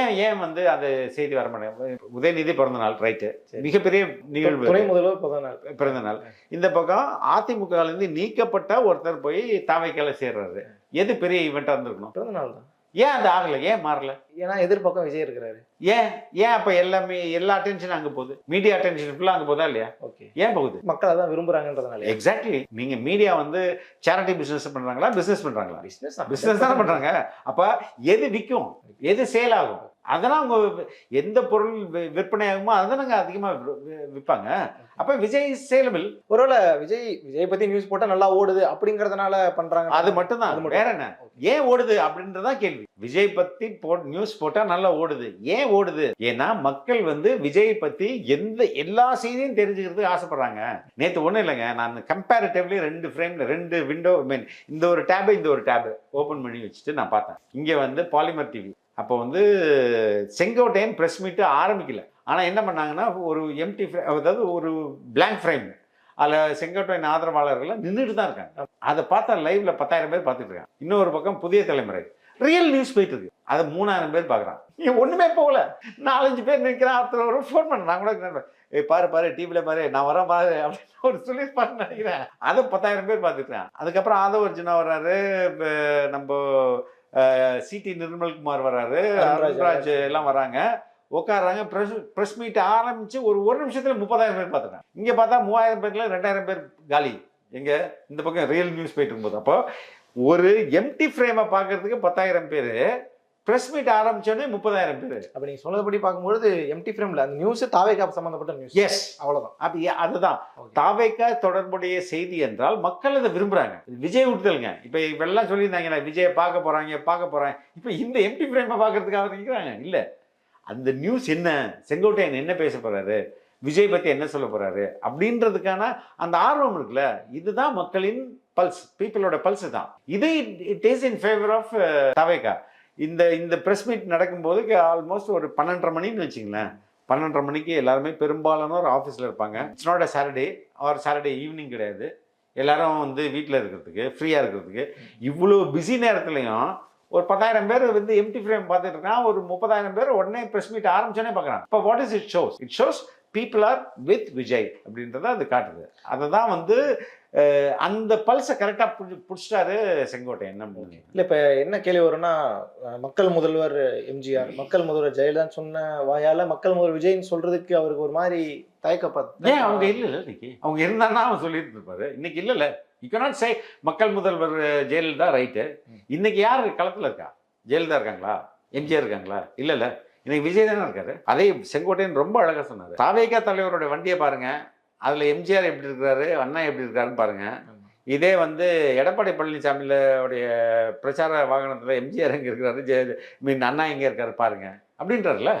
ஏன் ஏன் வந்து அது செய்தி வர மாட்டேங்குது? உதயநிதி பிறந்த நாள் ரைட்டு. மிகப்பெரிய நிகழ்வு துணை முதல்வர் பிறந்த நாள் பிறந்த நாள் இந்த பக்கம் அதிமுக இருந்து நீக்கப்பட்ட ஒருத்தர் போய் தாவைக்கால சேர்றாரு. எது பெரிய ஈவெண்ட்டாக இருந்திருக்கணும்? பிறந்த நாள் தான். ஏன் அது ஆகல? ஏன் மாறல? ஏன்னா எதிர்பக்கம் விஜய் இருக்கிறாரு. ஏன்? ஏன் அப்ப எல்லாமே எல்லா அட்டென்ஷன் அங்க போகுது? மீடியா அட்டென்ஷன் ஃபுல்லா அங்க போதா இல்லையா? ஓகே. ஏன் போகுது? மக்கள் அதான் விரும்புறாங்கன்றதுனால எக்ஸாக்ட்லி நீங்க மீடியா வந்து சேரிட்டி பிசினஸ் பண்றாங்களா பிசினஸ் பண்றாங்களா? பிசினஸ் பிசினஸ் தானே பண்றாங்க. அப்ப எது விற்கும் எது சேல் ஆகும்? அதெல்லாம் அவங்க எந்த பொருள் வி- விற்பனை ஆகுமோ அதை நாங்க அதிகமா வி- வி- விற்பாங்க அப்ப விஜய் சேலபிள் ஒருவேளை விஜய் விஜய் பத்தி நியூஸ் போட்டா நல்லா ஓடுது அப்படிங்கறதுனால பண்றாங்க. அது மட்டும். வேற என்ன? ஏன் ஓடுது அப்படின்றதான் கேள்வி. விஜய் பத்தி போ நியூஸ் போட்டா நல்லா ஓடுது. ஏன் ஓடுது? ஏன்னா மக்கள் வந்து விஜய் பத்தி எந்த எல்லா செய்தியும் தெரிஞ்சுக்கிறதுக்கு ஆசைப்படுறாங்க. நேத்து ஒண்ணும் இல்லைங்க. நான் கம்பேரிட்டிவ்லி ரெண்டு ஃப்ரேம்ல ரெண்டு விண்டோ மீன் இந்த ஒரு டேபு இந்த ஒரு டேபு ஓபன் பண்ணி வச்சுட்டு நான் பார்த்தேன். இங்க வந்து பாலிமர் டிவி அப்போ வந்து செங்கோட்டையன் ப்ரெஸ் மீட்டு ஆரம்பிக்கல. ஆனால் என்ன பண்ணாங்கன்னா ஒரு எம்டி அதாவது ஒரு பிளாங்க் ஃப்ரேம் அதில் செங்கோட்டையன் ஆதரவாளர்கள்லாம் நின்றுட்டு தான் இருக்காங்க. அதை பார்த்தா லைவ்ல பத்தாயிரம் பேர் பார்த்துட்டு இருக்காங்க. இன்னொரு பக்கம் புதிய தலைமுறை. ரியல் நியூஸ் போயிட்டு இருக்கு. அதை மூணாயிரம் பேர் பார்க்குறான். நீ ஒன்றுமே போகல. நாலஞ்சு பேர் நிற்கிறான் ஒருத்தர் ஒரு ஃபோன் பண்ண. நான் கூட ஏய் பாரு பாரு டிவியில் பாரு நான் வரேன் பாரு அப்படின்னு ஒரு சொல்லியிருப்பாரு நினைக்கிறேன். அதை பத்தாயிரம் பேர் பார்த்துட்டேன் அதுக்கப்புறம் ஆதவ அர்ஜுனா வர்றாரு நம்ம சிடி நிர்மல்குமார் வர்றாரு அருண்ராஜ் எல்லாம் வராங்க. உட்காடுறாங்க ப்ரெஸ் ப்ரெஸ் மீட் ஆரம்பிச்சு ஒரு ஒரு நிமிஷத்துல முப்பதாயிரம் பேர் பார்த்துட்டாங்க. இங்க பார்த்தா மூவாயிரம் பேர்ல ரெண்டாயிரம் பேர் காலி. எங்க? இந்த பக்கம் ரியல் நியூஸ் போயிட்டு இருக்கும்போது. அப்போ ஒரு எம்டி ஃப்ரேமை பார்க்கறதுக்கு பத்தாயிரம் பேர் ப்ரெஸ் மீட் ஆரம்பிச்சோடனே முப்பதாயிரம் பேர். அப்ப நீங்க சொன்னதுபடி பார்க்கும்போது எம்டி ஃப்ரேம்ல அந்த நியூஸ் தாவே காப் சம்பந்தப்பட்ட நியூஸ் எஸ் அவ்வளவுதான். அப்படி அதுதான். தாவேக்கா தொடர்புடைய செய்தி என்றால் மக்கள் அதை விரும்புறாங்க. விஜய் விடுதலுங்க இப்ப இவெல்லாம் சொல்லியிருந்தாங்க விஜயை பார்க்க போறாங்க பார்க்க போறாங்க. இப்ப இந்த எம்டி ஃப்ரேமை பார்க்கறதுக்காக நிற்கிறாங்க இல்ல. அந்த நியூஸ் என்ன? செங்கோட்டையன் என்ன பேச போறாரு? விஜய் பத்தி என்ன சொல்ல போறாரு? அப்படின்றதுக்கான அந்த ஆர்வம் இருக்குல்ல. இதுதான் மக்களின் பல்ஸ் பீப்புளோட பல்ஸ் தான். இது it is in favour of தவேகா இந்த இந்த ப்ரெஸ் மீட் நடக்கும்போது ஆல்மோஸ்ட் ஒரு பன்னெண்டரை மணின்னு வச்சுங்களேன். பன்னெண்டரை மணிக்கு எல்லாருமே பெரும்பாலானோர் ஆஃபீஸில் இருப்பாங்க. It's not a Saturday or Saturday evening கிடையாது. எல்லாரும் வந்து வீட்டில் இருக்கிறதுக்கு ஃப்ரீயாக இருக்கிறதுக்கு. இவ்வளோ பிஸி நேரத்துலையும் ஒரு பத்தாயிரம் பேர் வந்து எம்டி ஃப்ரேம் பார்த்துட்டு இருக்கான். ஒரு முப்பதாயிரம் பேர் உடனே ப்ரெஸ் மீட் ஆரம்பிச்சோன்னே பார்க்குறாங்க இப்போ what is it shows it shows people are with Vijay அப்படின்றத அது காட்டுது. அதை தான் வந்து அந்த பல்ஸை கரெக்டாக பிடி பிடிச்சிட்டாரு செங்கோட்டையன். என்ன இல்ல இப்ப என்ன கேள்வி வரும்னா மக்கள் முதல்வர் எம்ஜிஆர் மக்கள் முதல்வர் ஜெயலலிதா சொன்ன வாயால மக்கள் முதல்வர் விஜய்னு சொல்றதுக்கு அவருக்கு ஒரு மாதிரி தயக்கப்பட்டு ஏன் அவங்க இல்லைல்ல இன்னைக்கு? அவங்க இருந்தான்னா அவன் சொல்லிட்டு இருப்பாரு இன்னைக்கு இல்லைல்ல யூ cannot say மக்கள் முதல்வர் ஜெயலலிதா ரைட்டு இன்னைக்கு யார் களத்தில் இருக்கா? ஜெயலலிதா இருக்காங்களா? எம்ஜிஆர் இருக்காங்களா? இல்லைல்ல இன்னைக்கு விஜய் தானே இருக்காரு? அதே செங்கோட்டையன் ரொம்ப அழகா சொன்னாரு. தாவேகா தலைவரோட வண்டியை பாருங்க. அதுல எம்ஜிஆர் எப்படி இருக்காரு அண்ணா எப்படி இருக்காருன்னு பாருங்க. இதே வந்து எடப்பாடி பழனிசாமியில உடைய பிரச்சார வாகனத்துல எம்ஜிஆர் எங்க இருக்கிறாரு ஜெய மீன் அண்ணா எங்க இருக்காரு பாருங்க. அப்படின்றாருல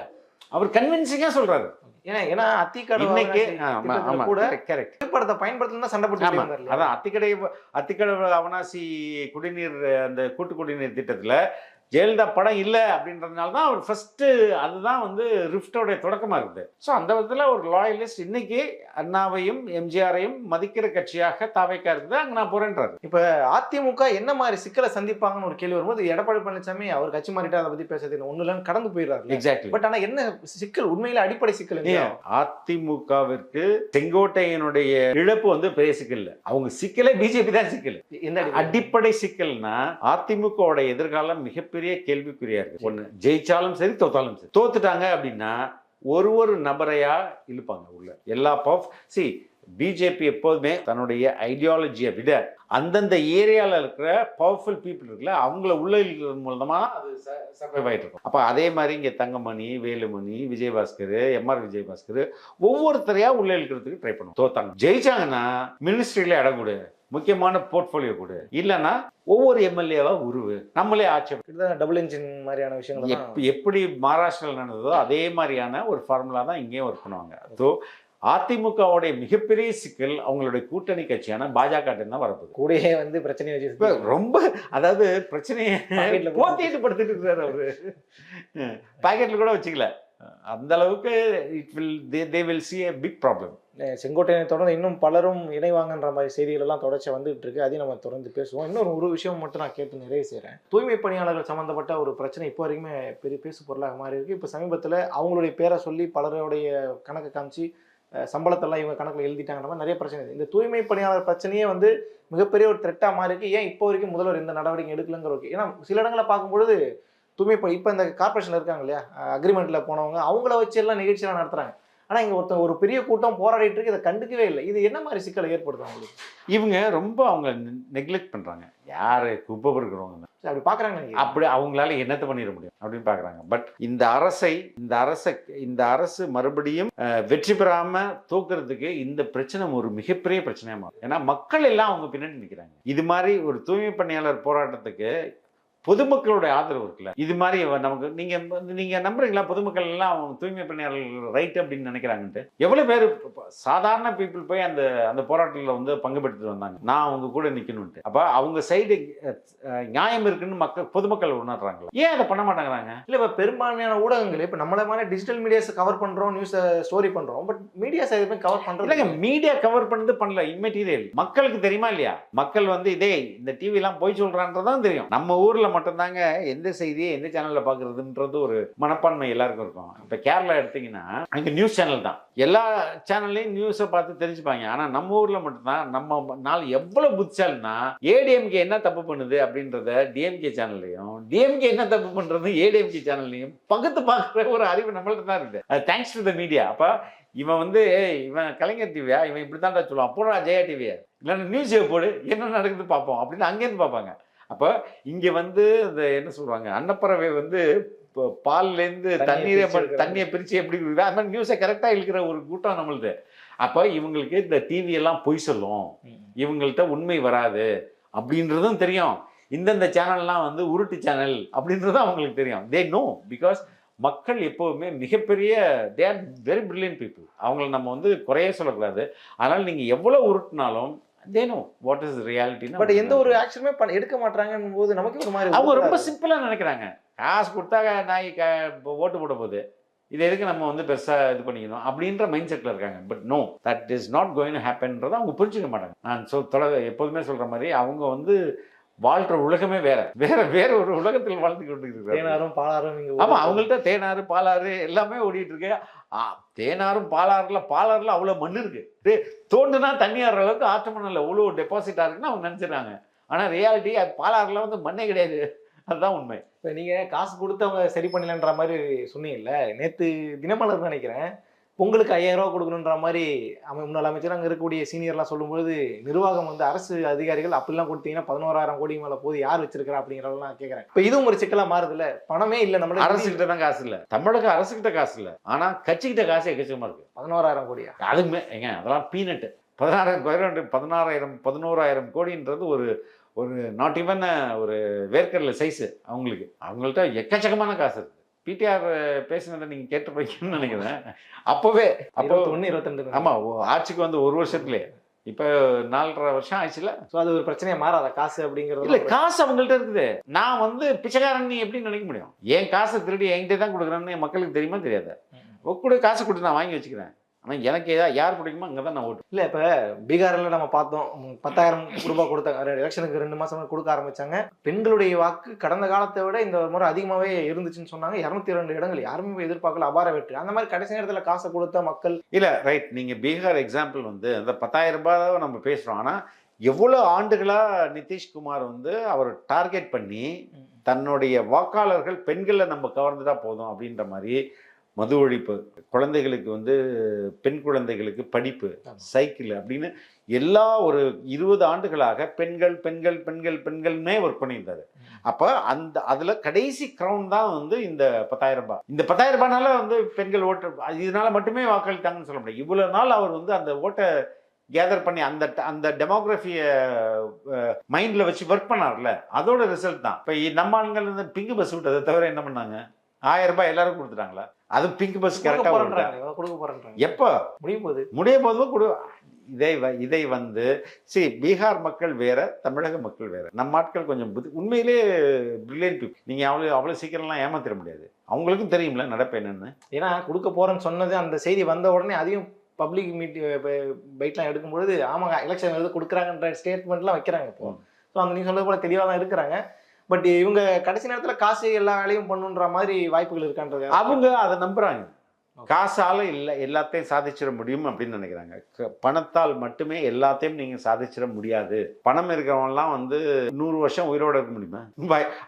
அவர் கன்வின்சிங்கா சொல்றாரு. ஏன்னா ஏன்னா அத்திக்கடை இன்னைக்கு கூட கரெக்ட் புகைப்படத்தை பயன்படுத்தலாம் தான் சண்டை போட்டு அதான் அத்திக்கடை அத்திக்கடை அவனாசி குடிநீர் அந்த கூட்டு குடிநீர் திட்டத்துல ஜெயலலிதா படம் இல்லை அப்படின்றதுனால தான் அவர் ஃபர்ஸ்ட் அதுதான் வந்து ரிஃப்டோடைய தொடக்கமா இருக்குது ஸோ அந்த விதத்தில் ஒரு லாயலிஸ்ட் இன்னைக்கு அண்ணாவையும் எம்ஜிஆரையும் மதிக்கிற கட்சியாக தாவைக்கா இருக்குது. அங்கே நான் போறேன்றாரு. இப்ப அதிமுக என்ன மாதிரி சிக்கலை சந்திப்பாங்கன்னு ஒரு கேள்வி வரும்போது எடப்பாடி பழனிசாமி அவர் கட்சி மாறிட்டு அதை பத்தி பேசுறது ஒண்ணு இல்லைன்னு கடந்து போயிடுறாரு எக்ஸாக்ட்லி பட் ஆனா என்ன சிக்கல்? உண்மையில அடிப்படை சிக்கல்? அதிமுகவிற்கு செங்கோட்டையனுடைய இழப்பு வந்து பெரிய சிக்கல் இல்லை. அவங்க சிக்கலே பிஜேபி தான் சிக்கல். அடிப்படை? அடிப்படை சிக்கல்னா அதிமுகவோட எதிர்காலம் மிகப்பெரிய கேள்விக்குறியா இருக்கு. ஒண்ணு ஜெயிச்சாலும் சரி தோத்தாலும் சரி. தோத்துட்டாங்க அப்படின்னா ஒரு ஒரு நபரையா இழுப்பாங்க உள்ள. எல்லா பவ் சி பிஜேபி எப்போதுமே தன்னுடைய ஐடியாலஜியை விட அந்தந்த ஏரியாவில் இருக்கிற பவர்ஃபுல் பீப்புள் இருக்குல்ல அவங்கள உள்ள இழுக்கிறது மூலமாக அது சர்வைவ் ஆகிட்டு இருக்கும். அப்போ அதே மாதிரி இங்கே தங்கமணி வேலுமணி விஜயபாஸ்கர் எம்ஆர் விஜயபாஸ்கர் ஒவ்வொருத்தரையாக உள்ள இழுக்கிறதுக்கு ட்ரை பண்ணுவோம். தோத்தாங்க. ஜெயிச்சாங்கன்னா மினிஸ்ட்ரியில் இடம் கொடு முக்கியமான போர்ட்ஃபோலியோ கொடு. இல்லைன்னா ஒவ்வொரு எம்எல்ஏவா உருவு. நம்மளே ஆட்சி டபுள் என்ஜின் மாதிரியான விஷயங்கள் எப்படி மகாராஷ்டிராவில் நடந்ததோ அதே மாதிரியான ஒரு ஃபார்முலா தான் இங்கேயும் ஒர்க் பண்ணுவாங்க. ஸோ அதிமுகவுடைய மிகப்பெரிய சிக்கல் அவங்களுடைய கூட்டணி கட்சியான பாஜக தான் வரப்போகுது. கூடயே வந்து பிரச்சனையை வச்சு ரொம்ப அதாவது பிரச்சனையை போத்திட்டு படுத்துட்டு இருக்காரு அவரு. (laughs) பாக்கெட்ல கூட வச்சுக்கல. அந்த அளவுக்கு it will they they will see a big problem செங்கோட்டையனை தொடர்ந்து இன்னும் பலரும் இணைவாங்கன்ற மாதிரி செய்திகள் எல்லாம் தொடர்ச்சி வந்துட்டு இருக்கு அதையும் நம்ம தொடர்ந்து பேசுவோம். இன்னொரு ஒரு விஷயம் மட்டும் நான் கேட்டு நிறைவு செய்கிறேன் தூய்மை பணியாளர்கள் சம்மந்தப்பட்ட ஒரு பிரச்சனை இப்போ வரைக்குமே பெரிய பேசு பொருளாக மாறி இருக்கு. இப்போ சமீபத்தில் அவங்களுடைய பேரை சொல்லி பலருடைய கணக்கை காமிச்சு சம்பளத்தெல்லாம் இவங்க கணக்கில் எழுதிட்டாங்கிற மாதிரி நிறைய பிரச்சனை இருக்குது இந்த தூய்மை பணியாளர் பிரச்சனையே வந்து மிகப்பெரிய ஒரு த்ரெட்டாக மாறி இருக்கு ஏன் இப்போ வரைக்கும் முதல்வர் இந்த நடவடிக்கை எடுக்கலங்கிற ஒரு ஏன்னா சில இடங்களை பார்க்கும்பொழுது தூய்மை பணி இப்போ இந்த கார்பரேஷன் இருக்காங்க இல்லையா? அக்ரிமெண்ட்ல போனவங்க அவங்கள வச்சு எல்லாம் நிகழ்ச்சியெல்லாம் நடத்துறாங்க. ஆனா இங்க ஒருத்தன் ஒரு பெரிய கூட்டம் போராடிட்டு இருக்கு இதை கண்டுக்கவே இல்லை. இது என்ன மாதிரி சிக்கலை ஏற்படுத்தும் அவங்களுக்கு? இவங்க ரொம்ப அவங்க நெக்லெக்ட் பண்றாங்க. யாரு குப்பை இருக்கிறவங்க அப்படி நினைக்கிறேன். அப்படி அவங்களால என்னத்தை பண்ணிட முடியும்? அப்படின்னு பாக்குறாங்க. பட் இந்த அரசை இந்த அரசை இந்த அரசு மறுபடியும் வெற்றி பெறாம தூக்குறதுக்கு இந்த பிரச்சனை ஒரு மிகப்பெரிய பிரச்சனையா மாறும். ஏன்னா மக்கள் எல்லாம் அவங்க பின்னாடி நிக்கிறாங்க. இது மாதிரி ஒரு தூய்மை பணியாளர் போராட்டத்துக்கு பொதுமக்களுடைய ஆதரவு இருக்குல்ல? இது மாதிரி நமக்கு நீங்க நீங்க நம்புறீங்களா? பொதுமக்கள் எல்லாம் தூய்மை பணியாளர்கள் ரைட் அப்படின்னு நினைக்கிறாங்கன்ட்டு. எவ்வளவு பேர் சாதாரண பீப்புள் போய் அந்த அந்த போராட்டத்தில் வந்து பங்கு பெற்றுட்டு வந்தாங்க. நான் அவங்க கூட நிக்கணும்ட்டு அப்ப அவங்க சைடு நியாயம் இருக்குன்னு மக்கள் பொதுமக்கள் உணர்றாங்களா? ஏன் அதை பண்ண மாட்டேங்கிறாங்க? இல்ல இப்ப பெரும்பான்மையான ஊடகங்கள் இப்ப நம்மள மாதிரி டிஜிட்டல் மீடியாஸ் கவர் பண்றோம் நியூஸ் ஸ்டோரி பண்றோம். பட் மீடியாஸ் எதுவுமே கவர் பண்றது இல்லைங்க மீடியா கவர் பண்ணது பண்ணல. இம்மெட்டீரியல் மக்களுக்கு தெரியுமா இல்லையா? மக்கள் வந்து இதே இந்த டிவி எல்லாம் போய் சொல்றான்றதான் தெரியும். நம்ம ஊர்ல மட்டும்தாங்க எந்த செய்தியை எந்த சேனலில் பார்க்குறதுன்றது ஒரு மனப்பான்மை எல்லாருக்கும் இருக்கும். இப்போ கேரளா எடுத்தீங்கன்னா அங்கே நியூஸ் சேனல் தான். எல்லா சேனல்லையும் நியூஸை பார்த்து தெரிஞ்சுப்பாங்க. ஆனால் நம்ம ஊரில் மட்டும்தான் நம்ம நாள் எவ்வளோ புத்திசாலினா ஏடிஎம்கே என்ன தப்பு பண்ணுது அப்படின்றத டிஎம்கே சேனல்லையும் டிஎம்கே என்ன தப்பு பண்ணுறது ஏடிஎம்கே சேனல்லையும் பக்கத்து பார்க்குற ஒரு அறிவு நம்மள்ட்ட தான் இருக்குது. அது தேங்க்ஸ் டு த மீடியா அப்போ இவன் வந்து இவன் கலைஞர் டிவியா இவன் இப்படி தான்டா சொல்லுவான். போடா ஜெயா டிவியா இல்லைன்னா நியூஸ் போடு. என்ன நடக்குது பார்ப்போம். அப்படின்னு அங்கேருந்து பார்ப்பாங்க. அப்போ இங்கே வந்து இந்த என்ன சொல்லுவாங்க அன்னப்பறவை வந்து இப்போ பால்லேருந்து தண்ணீரை. தண்ணியை பிரித்து எப்படி கொடுக்குது அது மாதிரி நியூஸை கரெக்டாக இழுக்கிற ஒரு கூட்டம் நம்மளுது. அப்போ இவங்களுக்கு இந்த டிவி எல்லாம் பொய் சொல்லும். இவங்கள்ட்ட உண்மை வராது அப்படின்றதும் தெரியும். இந்தந்த சேனல்லாம் வந்து உருட்டு சேனல் அப்படின்றதும் அவங்களுக்கு தெரியும். தே நோ பிகாஸ் மக்கள் எப்போவுமே மிகப்பெரிய they are very brilliant people அவங்கள நம்ம வந்து குறைய சொல்லக்கூடாது. அதனால் நீங்கள் எவ்வளோ உருட்டினாலும் தே நோ வாட் இஸ் ரியாலிட்டின்னு பட் எந்த ஒரு ஆக்ஷனுமே பண்ண எடுக்க மாட்டாங்கன்னு போது நமக்கு ஒரு மாதிரி அவங்க ரொம்ப சிம்பிளாக நினைக்கிறாங்க. காசு கொடுத்தா நாய் க ஓட்டு போட போகுது. இது எதுக்கு நம்ம வந்து பெருசாக இது பண்ணிக்கணும்? அப்படின்ற மைண்ட் செட்டில் இருக்காங்க. But no that is not going ஹேப்பன்றதை அவங்க புரிஞ்சுக்க மாட்டாங்க. நான் சொல் தொலை எப்போதுமே சொல்கிற மாதிரி அவங்க வந்து வாழ்கிற உலகமே வேற. வேற வேற ஒரு உலகத்தில் வாழ்ந்து கொண்டு தேனாரும் பாலாரும் ஆமா அவங்கள்ட்ட தேனாறு பாலாறு எல்லாமே ஓடிட்டு இருக்கு. தேனாரும் பாலாறுல பாலாறுல அவ்வளவு மண் இருக்கு. தோண்டுனா தண்ணி ஆடுற அளவுக்கு ஆற்று மண்ணில் அவ்வளோ டெபாசிட்டா இருக்குன்னு அவங்க நினைச்சிடறாங்க. ஆனா ரியாலிட்டி அது பாலாறுல வந்து மண்ணே கிடையாது. அதுதான் உண்மை. இப்ப நீங்க காசு கொடுத்து அவங்க சரி பண்ணலன்ற மாதிரி சொன்னீங்கல்ல நேத்து தினமலர் நினைக்கிறேன். பொங்கலுக்கு ஐயாயிரம் ரூபாய் கொடுக்கணுன்ற மாதிரி அமை முன்னாள் அமைச்சர் அங்க இருக்கக்கூடிய சீனியர்லாம் சொல்லும்போது நிர்வாகம் வந்து அரசு அதிகாரிகள் அப்படிலாம் கொடுத்தீங்கன்னா பதினோராயிரம் கோடி மேல போது யார் வச்சிருக்கா அப்படிங்கிறதெல்லாம் கேட்கறேன் இப்ப இதுவும் ஒரு சிக்கலா மாறுது இல்ல பணமே இல்ல நம்ம அரசுகிட்ட தான் காசு இல்ல. தமிழக அரசுகிட்ட காசு இல்ல. ஆனா கட்சிக்கிட்ட காசு எக்கச்சக்கமா இருக்கு. பதினோராயிரம் கோடியா? அதுக்குமே ஏங்க அதெல்லாம் பீனட்டு. பதினாறாயிரம் பதினெட்டு பதினாறாயிரம் பதினோராயிரம் கோடின்றது ஒரு ஒரு நாட் ஈவன் ஒரு வேர்க்கடலை சைஸு அவங்களுக்கு. அவங்கள்ட்ட எக்கச்சக்கமான காசு இருக்கு. பிடிஆர் பேசினதை நீங்க கேட்டுருப்பீங்கன்னு நினைக்கிறேன். அப்பவே அப்போ ஒன்னு இருபத்தி ஆமா ஓ- ஆட்சிக்கு வந்து ஒரு வருஷத்துலயே. இப்ப நாலரை வருஷம் ஆச்சுல சோ அது ஒரு பிரச்சனையா மாறாத? காசு இல்ல அப்படிங்கிறது காசு அவங்கள்ட்ட இருக்குது. நான் வந்து பிச்சைக்காரன் நீ எப்படி நினைக்க முடியும்? என் காசை திருடி என்கிட்ட தான் கொடுக்குறேன்னு மக்களுக்கு தெரியுமா தெரியாது? கூட காசு கொடுத்து நான் வாங்கி வச்சுக்கிறேன். ஆனா எனக்கு ஏதாவது யார் பிடிக்குமோ அங்கே தான் நான் ஓட்டு. இல்ல இப்ப பீகார்ல நம்ம பார்த்தோம். பத்தாயிரம் ரூபாய் கொடுத்தாங்க எலெக்ஷனுக்கு ரெண்டு மாசம் கொடுக்க ஆரம்பிச்சாங்க. பெண்களுடைய வாக்கு கடந்த காலத்தை விட இந்த முறை அதிகமாவே இருந்துச்சுன்னு சொன்னாங்க. இருநூத்தி ரெண்டு இடங்கள் யாருமே எதிர்பார்க்கல. அபார வெற்றி. அந்த மாதிரி கடைசி நேரத்துல காசை கொடுத்த மக்கள் இல்ல ரைட் நீங்க பீகார் எக்ஸாம்பிள் வந்து அந்த பத்தாயிரம் ரூபாய் நம்ம பேசுறோம். ஆனா எவ்வளவு ஆண்டுகளா நிதிஷ்குமார் வந்து அவர் டார்கெட் பண்ணி தன்னுடைய வாக்காளர்கள் பெண்களை நம்ம கவர்ந்துட்டா போதும் அப்படின்ற மாதிரி மது ஒழிப்பு குழந்தைகளுக்கு வந்து பெண் குழந்தைகளுக்கு படிப்பு. சைக்கிள் அப்படின்னு எல்லா ஒரு இருபது ஆண்டுகளாக பெண்கள் பெண்கள் பெண்கள் பெண்கள்னே ஒர்க் பண்ணியிருந்தாரு. அப்போ அந்த அதுல கடைசி கிரவுன் தான் வந்து இந்த பத்தாயிரம் ரூபாய். இந்த பத்தாயிரம் ரூபாய்னால வந்து பெண்கள் ஓட்டு இதனால மட்டுமே வாக்களித்தாங்கன்னு சொல்ல முடியாது. இவ்வளவு நாள் அவர் வந்து அந்த ஓட்டை கேதர் பண்ணி அந்த அந்த டெமோகிராஃபியை மைண்டில் வச்சு ஒர்க் பண்ணார்ல அதோட ரிசல்ட் தான். இப்போ நம்ம ஆண்கள் வந்து பிங்கு பஸ் விட்டதை தவிர என்ன பண்ணாங்க? ஆயிரம் ரூபாய் எல்லாரும் கொடுத்துட்டாங்களா? அது பிங்க் பஸ் கரெக்டாக கொடுக்க போறேன்றாங்க. எப்போ? முடிய போகுது முடிய போது கொடு. இதை இதை வந்து see பீகார் மக்கள் வேற தமிழக மக்கள் வேற. நம்ம ஆட்கள் கொஞ்சம் புத்தி உண்மையிலே பிரில்லியன்ட் பீப்புள் நீங்கள் அவ்வளோ அவ்வளோ சீக்கிரம்லாம் ஏமாத்திட முடியாது. அவங்களுக்கும் தெரியும்ல நடப்பு என்னன்னு. ஏன்னா கொடுக்க போறேன்னு சொன்னது அந்த செய்தி வந்த உடனே அதையும் பப்ளிக் மீட் பைட்லாம் எடுக்கும்பொழுது ஆமாங்க எலெக்ஷன் எழுத கொடுக்குறாங்கன்ற ஸ்டேட்மெண்ட்லாம் வைக்கிறாங்க இப்போ. ஸோ அந்த நீ சொல்றது போல தெளிவாக தான் இருக்கிறாங்க. பட் இவங்க கடைசி நேரத்துல காசு எல்லா வேலையும் பண்ணுன்ற மாதிரி வாய்ப்புகள் இருக்கான்றது அவங்க அதை நம்புறாங்க. காசால இல்லை எல்லாத்தையும் சாதிச்சிட முடியும் அப்படின்னு நினைக்கிறாங்க. பணத்தால் மட்டுமே எல்லாத்தையும் நீங்க சாதிச்சிட முடியாது. பணம் இருக்கிறவங்கலாம் வந்து நூறு வருஷம் உயிரோட இருக்க முடியுமா?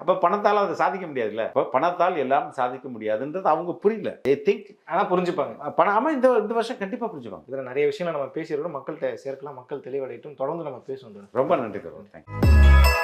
அப்ப பணத்தால் அதை சாதிக்க முடியாதுல்ல? அப்ப பணத்தால் எல்லாம் சாதிக்க முடியாதுன்றது அவங்க புரியல. ஏ திங்க் ஆனா புரிஞ்சுப்பாங்க. பணம் ஆமா இந்த இந்த வருஷம் கண்டிப்பா புரிஞ்சுப்பாங்க. இதுல நிறைய விஷயங்கள் நம்ம பேசியிருக்கோம் மக்கள்கிட்ட சேர்க்கலாம் மக்கள் தெளிவடையட்டும். தொடர்ந்து நம்ம பேசுவோம். ரொம்ப நன்றி தேங்க்யூ